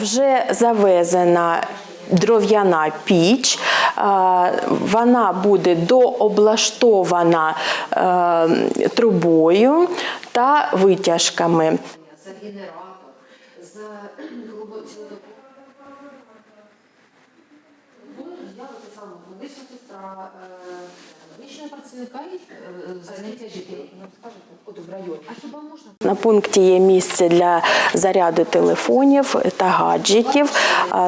Вже завезена дров'яна піч, е, вона буде дооблаштована е, трубою та витяжками. за генератор, за цілодобово. На пункті є місце для заряду телефонів та гаджетів.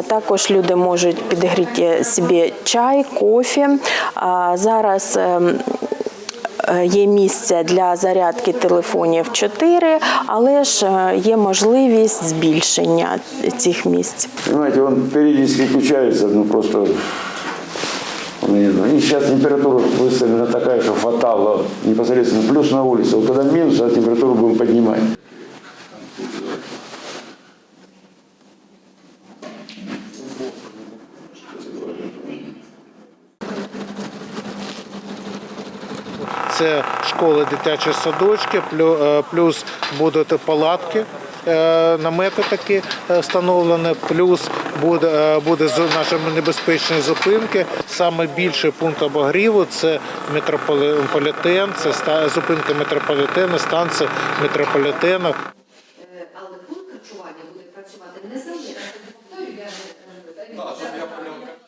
Також люди можуть підігріти собі чай, кофі. Зараз ем, е, є місце для зарядки телефонів 4, але ж е, є можливість збільшення цих місць. Понимаете, он периодически включается, ну просто... не знаю. И сейчас температура выставлена такая, что фатала непосредственно плюс на улице. Вот когда минус, а температуру будем поднимать. Це школи, дитячі садочки, е, плюс будуть палатки. Е, намети такі е, встановлені, плюс буде е, буде наші небезпечні зупинки. Саме більший пункт обогріву це метрополітен, це зупинка метрополітену, станція метрополітену. Але пункт харчування буде працювати не незалежно.